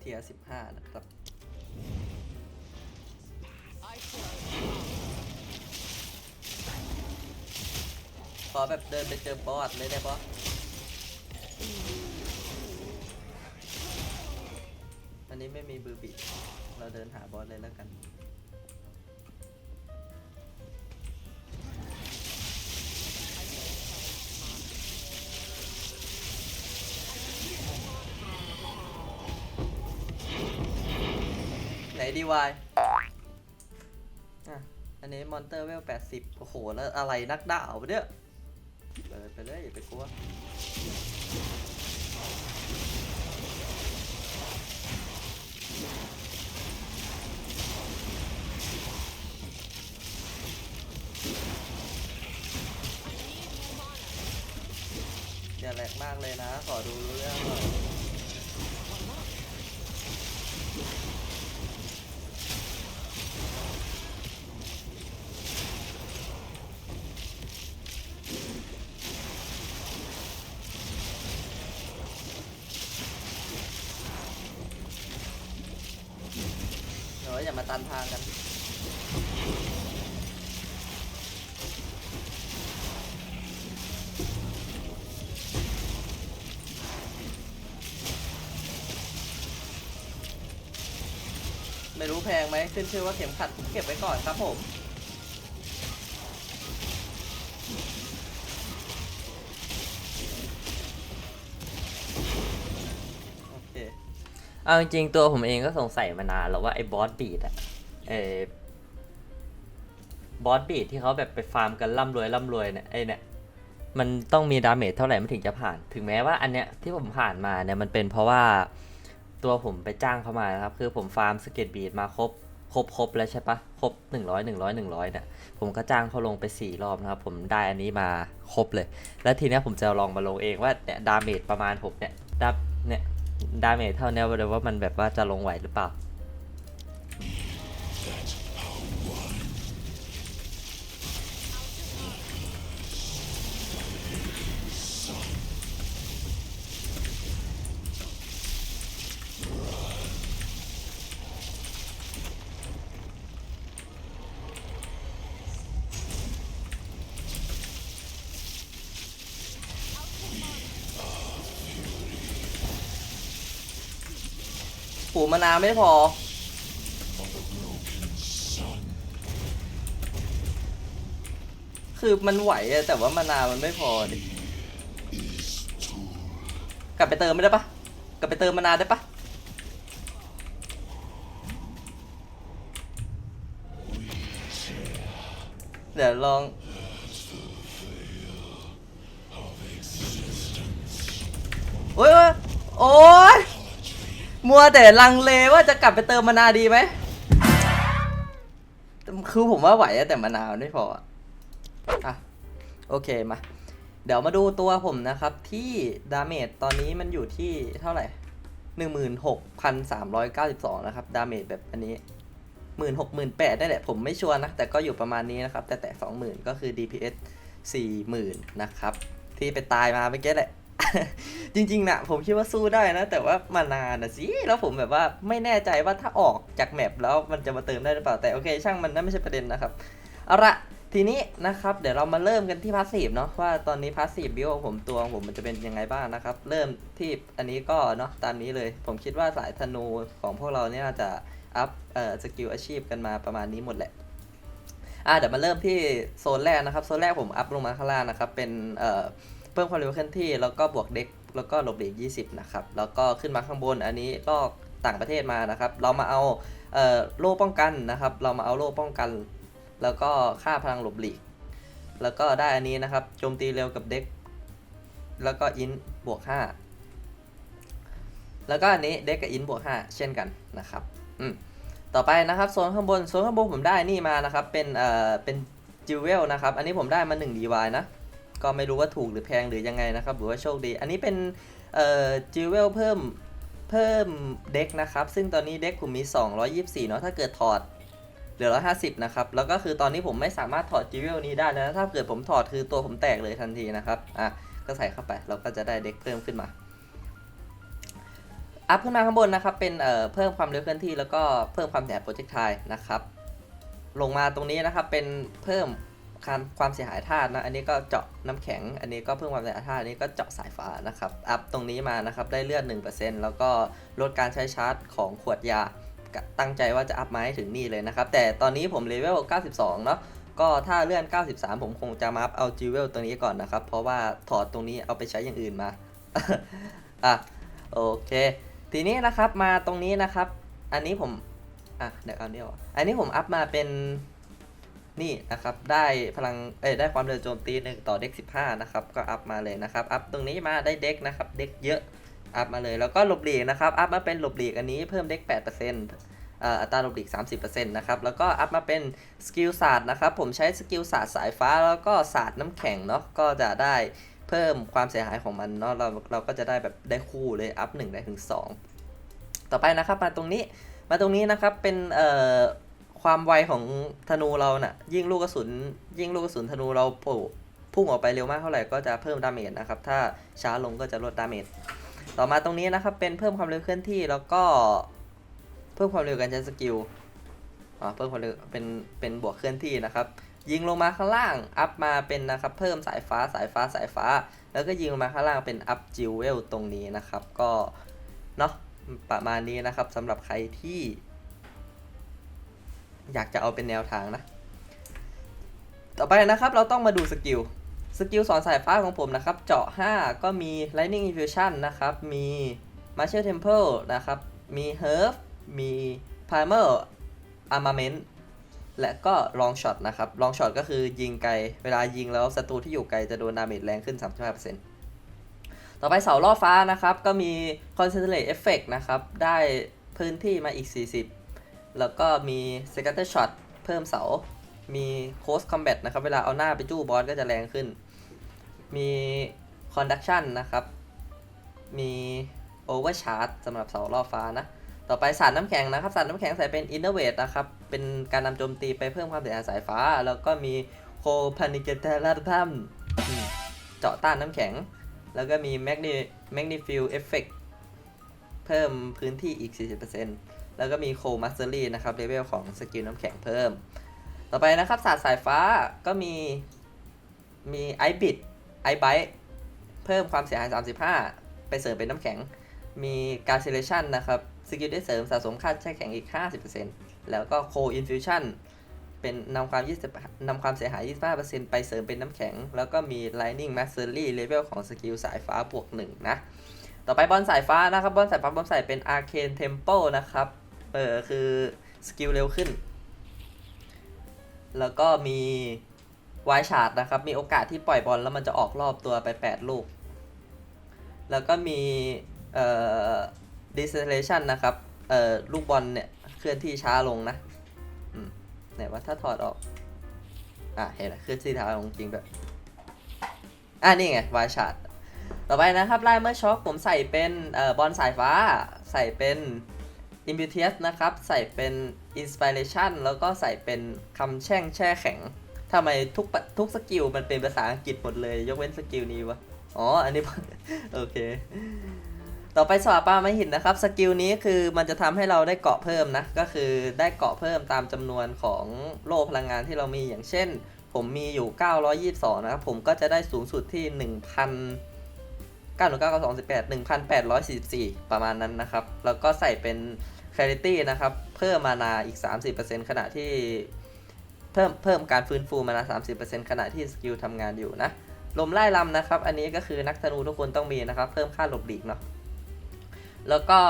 เทียสิบห้านะครับ ขอแบบเดินไปเจอบอสเลยได้ปะอันนี้ไม่มีบูบิเราเดินหาบอสเลยแล้วกัน ดีวายอะ อันนี้มอนเตอร์เวล80โอ้โห แล้วอะไรนักดาวเนี่ยเปิดไปเลยอย่าไปกลัวอย่าแหลกมากเลยนะ ขอดูเรื่องหน่อย เดี๋ยวอย่ามาตันทางกัน ไม่รู้แพงไหมขึ้นชื่อว่าเข็มขัดผมเก็บไว้ก่อนครับผมโอเคเอาจริงๆตัวผมเองก็สงสัยมานานแล้วว่าไอ้บอสบีดอะเออบอสบีดที่เขาแบบไปฟาร์มกันร่ำรวยร่ำรวยเนี่ยไอ้เนี่ยมันต้องมีดาเมจเท่าไหร่มันถึงจะผ่าน ถึงแม้ว่าอันเนี้ยที่ผมผ่านมาเนี่ยมันเป็นเพราะว่า ตัวผมไปจ้างเขามานะครับ คือผมฟาร์มสเก็ตบีดมาครบครบครบแล้วใช่ปะครบ 100 100 100เนี่ยผมก็จ้างเขาลงไป 4 รอบนะครับ ผมได้อันนี้มาครบเลย แล้วทีเนี้ยผมจะลองมาลงเองว่าเนี่ยดาเมจประมาณผมเนี่ยดาเนี่ยดาเมจเท่าเนี้ยเลยว่ามันแบบว่าจะลงไหวหรือเปล่าูมานาวไม่พอ คือมันไหวอะแต่ว่ามานาวมันไม่พอดิกลับไปเติมไม่ได้ปะกลับไปเติมมานาวได้ปะเดี๋ยวลองโอ้ยโอ้ยโอ้ย มัวแต่ลังเลว่าจะกลับไปเติมมานาวดีไหม คือผมว่าไหวอะแต่มานาวไม่พออะอะ โอเคมา เดี๋ยวมาดูตัวผมนะครับ ที่ดาเมจตอนนี้มันอยู่ที่เท่าไหร่16,392นะครับ ดาเมจแบบอันนี้หมื่นหกหมื่นแปดได้แหละ ผมไม่ชัวร์นะ แต่ก็อยู่ประมาณนี้นะครับ แต่แต่สองหมื่นก็คือ DPS สี่หมื่นนะครับ ที่ไปตายมาเมื่อกี้แหละ จริงๆนะผมคิดว่าสู้ได้นะ แต่ว่ามานานนะสิแล้วผมแบบว่าไม่แน่ใจว่าถ้าออกจากแมปแล้วมันจะมาเติมได้หรือเปล่าแต่โอเค ช่างมันนั่นไม่ใช่ประเด็นนะครับเอาละทีนี้นะครับเดี๋ยวเรามาเริ่มกันที่พาสซีฟเนาะว่าตอนนี้พาสซีฟบิวของผมตัวของผมมันจะเป็นยังไงบ้างนะครับ เริ่มที่อันนี้ก็เนาะตามนี้เลย ผมคิดว่าสายธนูของพวกเราเนี่ยจะอัพเอ่อสกิลอาชีพกันมาประมาณนี้หมดแหละอะเดี๋ยวมาเริ่มที่โซนแรกนะครับโซนแรกผมอัพลงมาข้างล่างนะครับเป็นเอ่อ เพิ่มความเร็วเคลื่อนที่ แล้วก็บวกเด็ก แล้วก็หลบหลีก20 นะครับ แล้วก็ขึ้นมาข้างบนอันนี้ลอกต่างประเทศมานะครับ เรามาเอาเอ่อโล่ป้องกันนะครับ เรามาเอาโล่ป้องกัน แล้วก็ค่าพลังหลบหลีก แล้วก็ได้อันนี้นะครับ โจมตีเร็วกับเด็ก แล้วก็อินบวก 5 แล้วก็อันนี้เด็กกับอินบวก 5 เช่นกันนะครับ อืมต่อไปนะครับโซนข้างบนโซนข้างบนผมได้นี่มานะครับ เป็นเอ่อเป็นจิวเวลนะครับ อันนี้ผมได้มา1 DY นะ ก็ไม่รู้ว่าถูกหรือแพงหรือยังไงนะครับหรือว่าโชคดี อันนี้เป็นเอ่อจิวเวลเพิ่มเพิ่มเด็กนะครับ ซึ่งตอนนี้เด็กผมมี 224 เนาะถ้าเกิดถอดเหลือ 150 นะครับ แล้วก็คือตอนนี้ผมไม่สามารถถอดจิวเวลนี้ได้แล้วนะถ้าเกิดผมถอดคือตัวผมแตกเลยทันทีนะครับอะก็ใส่เข้าไปเราก็จะได้เด็กเพิ่มขึ้นมาอัพขึ้นมาข้างบนนะครับเป็นเอ่อเพิ่มความเร็วเคลื่อนที่แล้วก็เพิ่มความเสียหายโปรเจกต์ไทนะครับลงมาตรงนี้นะครับเป็นเพิ่ม ความความเสียหายธาตุนะ อันนี้ก็เจาะน้ำแข็ง อันนี้ก็เพิ่มความเสียหายธาตุอันนี้ก็เจาะสายฟ้านะครับ อัพตรงนี้มานะครับ ได้เลือด 1%แล้วก็ลดการใช้ชาร์จของขวดยา ตั้งใจว่าจะอัพมาให้ถึงนี่เลยนะครับ แต่ตอนนี้ผมเลเวล 92 เนาะ ก็ถ้าเลื่อน 93 ผมคงจะมาอัพเอาจิวเวลตรงนี้ก่อนนะครับ เพราะว่าถอดตรงนี้เอาไปใช้อย่างอื่นมา อะ โอเค ทีนี้นะครับ มาตรงนี้นะครับ อันนี้ผม อะ เดี๋ยวเอาเนี่ยก่อนอันนี้ผมอัพมาเป็น นี่นะครับได้พลังเอ้ยได้ความเร็วโจมตีหนึ่งต่อเด็ก 15 นะครับ ก็อัพมาเลยนะครับ อัพตรงนี้มาได้เด็กนะครับ เด็กเยอะ อัพมาเลย แล้วก็หลบหลีกนะครับ อัพมาเป็นหลบหลีกอันนี้เพิ่มเด็ก8%เอ่ออัตราหลบหลีก 30%นะครับ แล้วก็อัพมาเป็นสกิลศาสตร์นะครับ ผมใช้สกิลศาสตร์สายฟ้าแล้วก็ศาสตร์น้ำแข็งเนาะ ก็จะได้เพิ่มความเสียหายของมันเนาะ เราเราก็จะได้แบบได้คู่เลย อัพ1ได้ถึง2ต่อไปนะครับ มาตรงนี้ มาตรงนี้นะครับ เป็นเอ่อ ความไวของธนูเราน่ะ ยิ่งลูกกระสุน ยิ่งลูกกระสุนธนูเราโผล่พุ่งออกไปเร็วมากเท่าไหร่ก็จะเพิ่มดาเมจนะครับ ถ้าช้าลงก็จะลดดาเมจ ต่อมาตรงนี้นะครับ เป็นเพิ่มความเร็วเคลื่อนที่แล้วก็เพิ่มความเร็วการใช้สกิล อ่า เพิ่มความเร็วเป็น เป็นบวกเคลื่อนที่นะครับ ยิงลงมาข้างล่าง อัพมาเป็นนะครับ เพิ่มสายฟ้า สายฟ้า สายฟ้า แล้วก็ยิงลงมาข้างล่างเป็นอัพจิวเวลตรงนี้นะครับ ก็ เนาะประมาณนี้นะครับสำหรับใครที่ อยากจะเอาเป็นแนวทางนะ ต่อไปนะครับเราต้องมาดูสกิล สกิลสอนสายฟ้าของผมนะครับ เจาะ 5 ก็มี Lightning Infusion นะครับ มี Martial Temple นะครับ มี Herb มี Primer Armament และก็ Long Shot นะครับ Long Shot ก็คือยิงไกล เวลายิงแล้วศัตรูที่อยู่ไกลจะโดนดาเมจแรงขึ้น 35%ต่อไปเสาล่อฟ้านะครับ ก็มี Concentrate Effect นะครับ ได้พื้นที่มาอีก 40 แล้วก็มี Scatter Shot เพิ่มเสา มี Close Combat นะครับ เวลาเอาหน้าไปจู้บอสก็จะแรงขึ้น มี Conduction นะครับ มี Overcharge สำหรับเสาล่อฟ้านะ ต่อไปสารน้ำแข็งนะครับ สารน้ำแข็งใส่เป็น Innervate นะครับ เป็นการนำโจมตีไปเพิ่มความเสียหายสายฟ้า แล้วก็มี c o p a n i c a t a l a t u m เจาะต้านน้ำแข็ง แล้วก็มี Magni Magnify Effect เพิ่มพื้นที่อีก 40% แล้วก็มี c o Mastery นะครับเลเวลของสกิลน้ำแข็งเพิ่ม ต่อไปนะครับศาสตร์สายฟ้าก็มีมีไอบิดไอไบเพิ่มความเสียหาย 35 ไปเสริมเป็นน้ำแข็ง มีการเซเลชันนะครับสกิลได้เสริมสะสมค่าแช่แข็งอีก 50%แล้วก็โคอินฟิวชั่นเป็นนำความ20นำความเสียหาย 25%ไปเสริมเป็นน้ำแข็ง แล้วก็มี Lightning Mastery เลเวลของสกิลสายฟ้าบวก 1 นะ ต่อไปบอลสายฟ้านะครับ บอลสายฟ้าบอลใส่เป็น Arcane Temple นะครับ เออคือสกิลเร็วขึ้น แล้วก็มีวายชาร์ดนะครับ มีโอกาสที่ปล่อยบอลแล้วมันจะออกรอบตัวไป 8 ลูก แล้วก็มีเอ่อ deceleration นะครับ เอ่อ ลูกบอลเนี่ย เคลื่อนที่ช้าลงนะ อืม ไหนว่าถ้าถอดออก อะ เห็นไหมเคลื่อนที่ช้าลงจริงแบบ อะ นี่ไงวายชาร์ดต่อไปนะครับไลเมอร์ช็อคผมใส่เป็น เอ่อ บอลสายฟ้า ใส่เป็น i m p u t i u s นะครับ ใส่เป็น Inspiration แล้วก็ใส่เป็นคำแช่งแช่แข็งทำไมทุกทุกสกิลมันเป็นภาษาอังกฤษหมดเลย ยกเว้นสกิลนี้วะ อ๋อ อันนี้ โอเค ต่อไปสวาปาไม่หินนะครับ สกิลนี้คือมันจะทำให้เราได้เกาะเพิ่มนะ ก็คือได้เกาะเพิ่มตามจำนวนของโล่พลังงานที่เรามีอย่างเช่น ผมมีอยู่ 922 นะครับ ผมก็จะได้สูงสุดที่ 1,000 9 9 9 2 8 1,844 ประมาณนั้นนะครับ แล้วก็ใส่เป็น Clarity นะครับ เพิ่มมานาอีก 30%ขณะที่เพิ่มเพิ่มการฟื้นฟูมานา30%ขณะที่สกิลทำงานอยู่นะลมไล่ลำนะครับ อันนี้ก็คือนักธนูทุกคนต้องมีนะครับ เพิ่มค่าหลบหลีกเนาะแล้วก็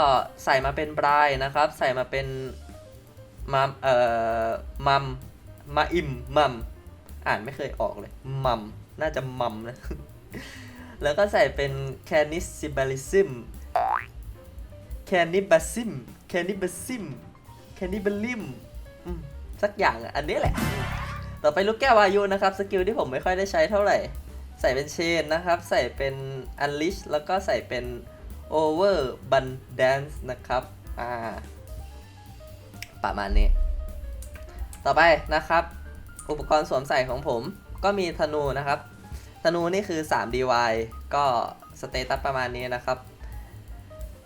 ใส่มาเป็นบรายนะครับ ใส่มาเป็นมัมเอ่อมัมมาอิมมัมอ่านไม่เคยออกเลยมัมน่าจะมัมนะแล้วก็ใส่เป็น cannibalism cannibalism cannibalism cannibalism อืม แคนิบัซิมแคนิบัซิมแคนิบัลิมสักอย่างอะ อันนี้แหละ ต่อไปลูกแก้ววายุนะครับ สกิลที่ผมไม่ค่อยได้ใช้เท่าไหร่ ใส่เป็นเชนนะครับ ใส่เป็น unleash แล้วก็ใส่เป็น over bandance นะครับ อ่า ประมาณนี้ ต่อไปนะครับ อุปกรณ์สวมใส่ของผม ก็มีธนูนะครับ ธนูนี่คือ 3 dy ก็สเตตัสประมาณนี้นะครับ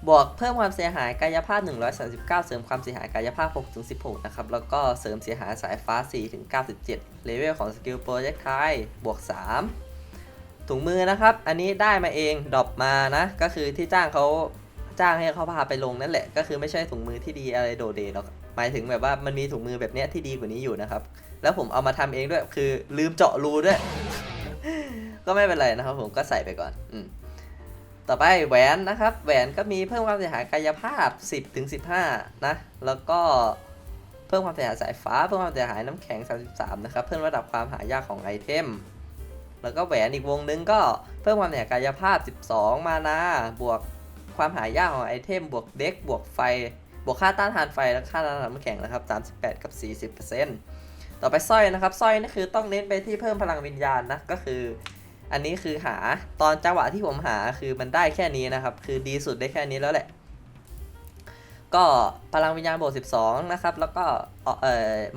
บวกเพิ่มความเสียหายกายภาพ 139 เสริมความเสียหายกายภาพ 6 ถึง 16 นะครับ แล้วก็เสริมเสียหายสายฟ้า 4 ถึง 97 เลเวลของสกิลโปรเจกต์ไทบวก 3 ถุงมือนะครับ อันนี้ได้มาเองดรอปมานะ ก็คือที่จ้างเขาจ้างให้เขาพาไปลงนั่นแหละ ก็คือไม่ใช่ถุงมือที่ดีอะไรโดดเด่นหรอก หมายถึงแบบว่ามันมีถุงมือแบบนี้ที่ดีกว่านี้อยู่นะครับ แล้วผมเอามาทำเองด้วย คือลืมเจาะรูด้วย ก็ไม่เป็นไรนะครับผมก็ใส่ไปก่อน อืม ต่อไปแหวนนะครับ แหวนก็มีเพิ่มความเสียหายกายภาพ 10ถึง15 นะ แล้วก็เพิ่มความเสียหายสายฟ้า เพิ่มความเสียหายน้ำแข็ง 33 นะครับ เพิ่มระดับความหายากของไอเทม แล้วก็แหวนอีกวงนึงก็เพิ่มความเสียหายกายภาพ 12 มานาบวกความหายากของไอเทม บวกเด็ก บวกไฟ บวกค่าต้านทานไฟ และค่าต้านทานน้ำแข็งนะครับ 38 กับ 40%ต่อไปสร้อยนะครับสร้อยนี่คือต้องเน้นไปที่เพิ่มพลังวิญญาณนะ ก็คือ อันนี้คือหาตอนจังหวะที่ผมหาคือมันได้แค่นี้นะครับ คือดีสุดได้แค่นี้แล้วแหละ ก็พลังวิญญาณบวก 12 นะครับ แล้วก็เอ่อเอ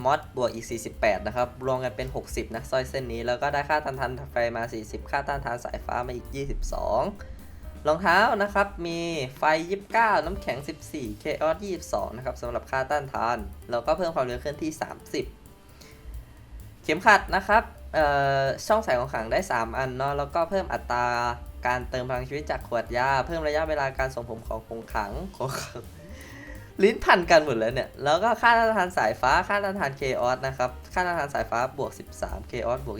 มอดบวกอีก 48 นะครับ รวมกันเป็น 60 นะสร้อยเส้นนี้ แล้วก็ได้ค่าต้านทานไฟมา 40 ค่าต้านทานสายฟ้ามาอีก 22 รองเท้านะครับ มีไฟ 29 น้ำแข็ง 14 เคออส22 นะครับสำหรับค่าต้านทาน แล้วก็เพิ่มความเร็วเคลื่อนที่ 30 เข็มขัดนะครับ ช่องใส่ของขังได้ 3 อันเนาะแล้วก็เพิ่มอัตราการเติมพลังชีวิตจากขวดยา เพิ่มระยะเวลาการส่งผมของคงขังของขังลิ้นพันกันหมดเลยเนี่ย แล้วก็ค่าต้านทานสายฟ้า ค่าต้านทานเคออสนะครับ ค่าต้านทานสายฟ้าบวก 13เคออสบวก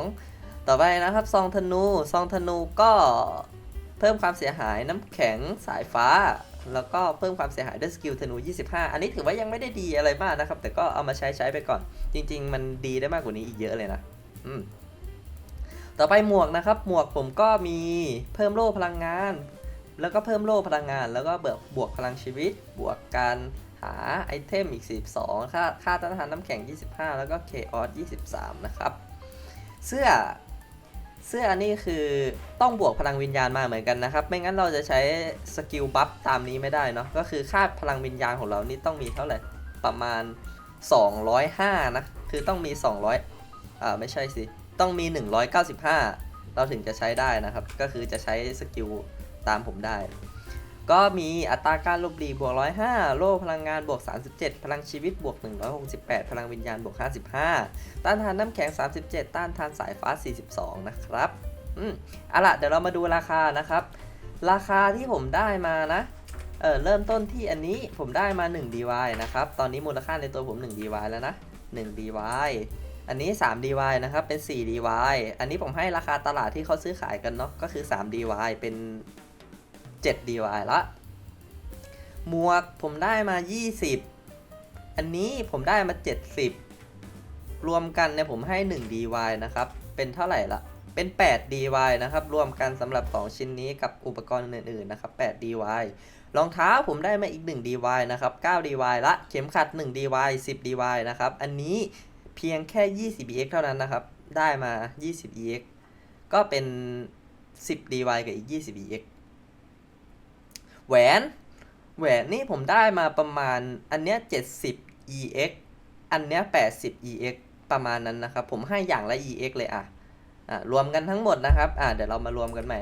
22 ต่อไปนะครับ ซองธนู ซองธนูก็เพิ่มความเสียหายน้ำแข็งสายฟ้า แล้วก็เพิ่มความเสียหายด้วยสกิลธนู 25 อันนี้ถือว่ายังไม่ได้ดีอะไรมากนะครับ แต่ก็เอามาใช้ใช้ไปก่อน จริง ๆ มันดีได้มากกว่านี้อีกเยอะเลยนะ ต่อไปหมวกนะครับ หมวกผมก็มีเพิ่มโล่พลังงาน แล้วก็เพิ่มโล่พลังงาน แล้วก็เบิกบวกพลังชีวิต บวกการหาไอเทมอีก 42 ค่าค่าต้านทานน้ำแข็ง 25 แล้วก็เคออส23 นะครับ เสื้อเสื้ออันนี้คือต้องบวกพลังวิญญาณมาเหมือนกันนะครับ ไม่งั้นเราจะใช้สกิลบัฟตามนี้ไม่ได้เนาะ ก็คือค่าพลังวิญญาณของเรานี่ต้องมีเท่าไหร่ ประมาณ 205 นะ คือต้องมี 200 อ่าไม่ใช่สิ ต้องมี 195 เราถึงจะใช้ได้นะครับ ก็คือจะใช้สกิลตามผมได้ ก็มีอัตราการลบหลีบวก 105 โล่พลังงานบวก 37 พลังชีวิตบวก 168 พลังวิญญาณบวก 55 ต้านทานน้ำแข็ง 37 ต้านทานสายฟ้า 42 นะครับ อืมเอาละเดี๋ยวเรามาดูราคานะครับ ราคาที่ผมได้มานะเออเริ่มต้นที่อันนี้ผมได้มา 1 DY นะครับ ตอนนี้มูลค่าในตัวผม 1 DY แล้วนะ 1 DY อันนี้ 3 DY นะครับ เป็น 4 DY อันนี้ผมให้ราคาตลาดที่เขาซื้อขายกันเนาะ ก็คือ 3 DY เป็น 7 DY ละ หมวกผมได้มา 20 อันนี้ผมได้มา 70 รวมกันเนี่ยผมให้ 1 DY นะครับ เป็นเท่าไหร่ละ เป็น 8 DY นะครับ รวมกันสำหรับ 2 ชิ้นนี้กับอุปกรณ์อื่นๆนะครับ 8 DY รองเท้าผมได้มาอีก 1 DY นะครับ 9 DY ละ เข็มขัด 1 DY 10 DY นะครับ อันนี้ เพียงแค่ 20 EX เท่านั้นนะครับ ได้มา 20 EX ก็เป็น 10 DY กับอีก 20 EX แหวน แหวนนี่ผมได้มาประมาณอันเนี้ย70 EX อันเนี้ย80 EX ประมาณนั้นนะครับ ผมให้อย่างละ EX เลยอะอะ รวมกันทั้งหมดนะครับ อะ เดี๋ยวเรามารวมกันใหม่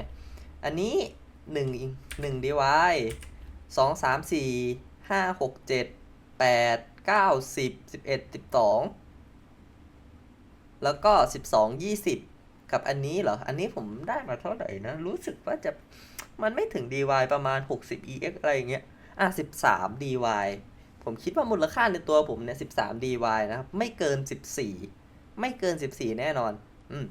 อันนี้1อีก1 DY 2 3 4 5 6 7 8 9 10 11 12 แล้วก็ 12 20 กับอันนี้เหรอ อันนี้ผมได้มาเท่าไหร่นะ รู้สึกว่าจะมันไม่ถึง DY ประมาณ 60 EX อะไรอย่างเงี้ย อะ 13 DY ผมคิดว่ามูลค่าในตัวผมเนี่ย 13 DY นะครับ ไม่เกิน 14 ไม่เกิน 14 แน่นอน อืม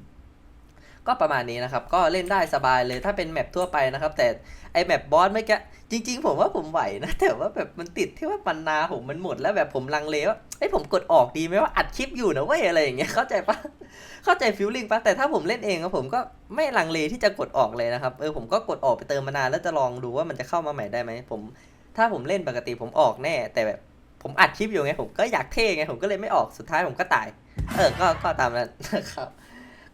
ก็ประมาณนี้นะครับ ก็เล่นได้สบายเลยถ้าเป็นแมปทั่วไปนะครับ แต่ไอแมปบอสไม่แกจริง ๆ ผมว่าผมไหวนะ แต่ว่าแบบมันติดที่ว่าปันนาผมมันหมดแล้วแบบผมลังเลว่าไอผมกดออกดีไหมว่าอัดคลิปอยู่นะเว้ยอะไรอย่างเงี้ยเข้าใจปะเข้าใจฟิลลิ่งปะแต่ถ้าผมเล่นเองอะผมก็ไม่ลังเลที่จะกดออกเลยนะครับเออผมก็กดออกไปเติมมานานแล้วจะลองดูว่ามันจะเข้ามาใหม่ได้ไหมผมถ้าผมเล่นปกติผมออกแน่ แต่แบบผมอัดคลิปอยู่ไงผมก็อยากเท่ไงผมก็เลยไม่ออกสุดท้ายผมก็ตาย เออก็ก็ตามนั้นนะครับ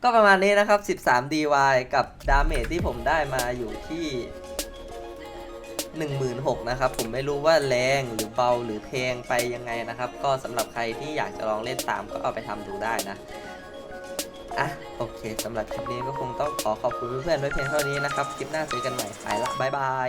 ก็ประมาณนี้นะครับ 13 DY กับดาเมจที่ผมได้มาอยู่ที่ 16,000นะครับ ผมไม่รู้ว่าแรงหรือเบาหรือแพงไปยังไงนะครับ ก็สำหรับใครที่อยากจะลองเล่นตามก็เอาไปทำดูได้นะอะโอเคสำหรับคลิปนี้ก็คงต้องขอขอบคุณเพื่อนๆด้วยเพียงเท่านี้นะครับ คลิปหน้าเจอกันใหม่ไปละบ๊ายบาย